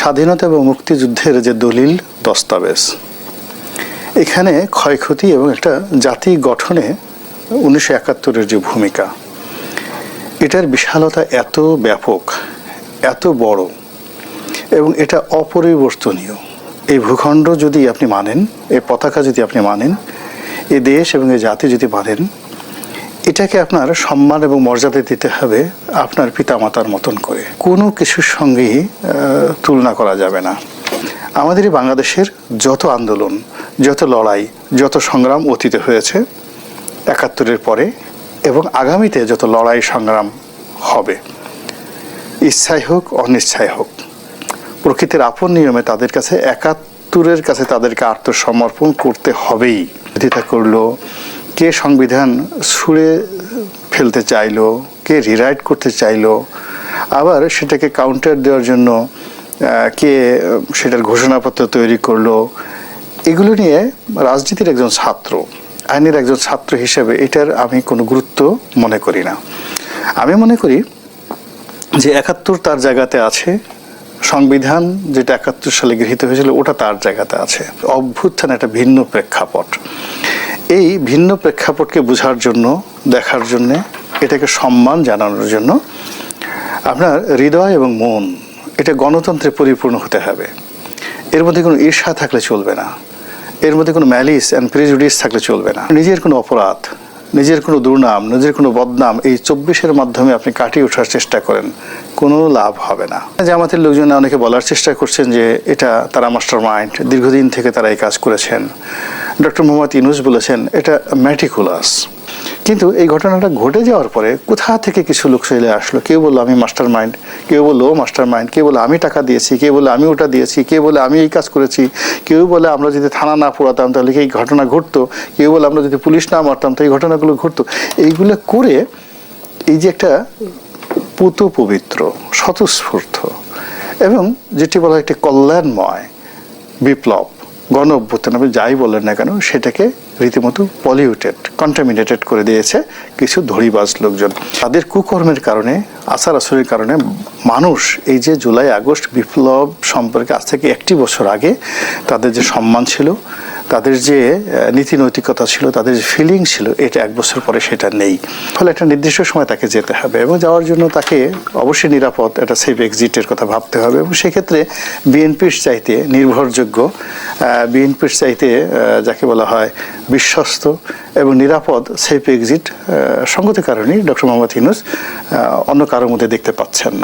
স্বাধীনতা এবং মুক্তিযুদ্ধের যে দলিল, দস্তাবেজ। এখানে ক্ষয়ক্ষতি এবং একটা জাতি গঠনে উনিশশো একাত্তরের যে ভূমিকা, এটার বিশালতা এত ব্যাপক, এত বড় এবং এটা অপরিবর্তনীয়। এই ভূখণ্ড যদি আপনি মানেন, এই পতাকা যদি আপনি মানেন, এই দেশ এবং এই জাতি যদি মানেন এটাকে আপনার সম্মান এবং মর্যাদা দিতে হবে আপনার পিতামাতার মতন করে। কোনো কিছুর সঙ্গেই তুলনা করা যাবে না। আমাদের বাংলাদেশের যত আন্দোলন, যত লড়াই, যত সংগ্রাম অতীতে হয়েছে, একাত্তরের পরে এবং আগামীতে যত লড়াই সংগ্রাম হবে, ইচ্ছাই হোক, অনিচ্ছাই হোক, প্রকৃতির আপন নিয়মে তাদের কাছে, একাত্তরের কাছে তাদেরকে আত্মসমর্পণ করতে হবেই। বিরোধিতা করল কে সংবিধান ছুঁড়ে ফেলতে চাইলো, কে রিরাইট করতে চাইলো, আবার সেটাকে কাউন্টার দেওয়ার জন্য কে সেটার ঘোষণাপত্র তৈরি করল, এগুলো নিয়ে রাজনীতির একজন ছাত্র, আইনের একজন ছাত্র হিসেবে এটার আমি কোনো গুরুত্ব মনে করি না। আমি মনে করি যে একাত্তর তার জায়গাতে আছে, সংবিধান যেটা একাত্তর সালে গৃহীত হয়েছিল ওটা তার জায়গাতে আছে। অভ্যুত্থান একটা ভিন্ন প্রেক্ষাপট। এই ভিন্ন প্রেক্ষাপটকে বোঝার জন্য, দেখার জন্যে, এটাকে সম্মান জানানোর জন্য আপনার হৃদয় এবং মন, এটা গণতন্ত্রে পরিপূর্ণ হতে হবে। এর মধ্যে কোনো ঈর্ষা থাকলে চলবে না। এর মধ্যে কোনো ম্যালিস অ্যান্ড প্রিজুডিস থাকলে চলবে না। নিজের কোনো অপরাধ, নিজের কোনো দুর্নাম, নিজের কোনো বদনাম এই চব্বিশের মাধ্যমে আপনি কাটিয়ে ওঠার চেষ্টা করেন, কোনো লাভ হবে না। জামাতের লোকজন অনেকে বলার চেষ্টা করছেন যে এটা তারা মাস্টার মাইন্ড দীর্ঘদিন থেকে তারা এই কাজ করেছেন। ডক্টর মোহাম্মদ ইনুস বলেছেন, এটা ম্যাটিকুলাস কিন্তু এই ঘটনাটা ঘটে যাওয়ার পরে কোথা থেকে কিছু লোক চলে আসলো? কেউ বলল, আমি মাস্টার মাইন্ড কেউ বলল, ও মাস্টার মাইন্ড কেউ বলে আমি টাকা দিয়েছি। কেউ বলে আমি ওটা দিয়েছি। কেউ বলে আমি এই কাজ করেছি। কেউ বলে আমরা যদি থানা না পোড়াতাম, তাহলে এই ঘটনা ঘটতো? কেউ বলে আমরা যদি পুলিশ না মারতাম তো এই ঘটনাগুলো ঘটতো। এইগুলো করে এই যে একটা পুত পবিত্র, স্বতঃস্ফূর্ত এবং যেটি বলা একটি কল্যাণময় বিপ্লব। গণ অভ্যুত্থান, আপনি যাই বলেন না কেন, সেটাকে রীতিমতো পলিউটেড কন্টামিনেটেড করে দিয়েছে কিছু ধরিবাজ লোকজন। তাদের কুকর্মের কারণে আসার আসরের কারণে মানুষ এই যে জুলাই আগস্ট বিপ্লব সম্পর্কে আজ থেকে একটি বছর আগে তাদের যে সম্মান ছিল তাদের যে নীতি নৈতিকতা ছিল, তাদের যে ফিলিং ছিল, এটা এক বছর পরে সেটা নেই। ফলে একটা নির্দিষ্ট সময় তাকে যেতে হবে এবং যাওয়ার জন্য তাকে অবশ্যই নিরাপদ একটা সেফ এক্সিটের কথা ভাবতে হবে এবং সেক্ষেত্রে বিএনপির চাইতে নির্ভরযোগ্য বিএনপির চাইতে যাকে বলা হয় বিশ্বস্ত এবং নিরাপদ সেফ এক্সিট সঙ্গত কারণেই ডক্টর মোহাম্মদ ইউনুস অন্য কারোর মধ্যে দেখতে পাচ্ছেন না।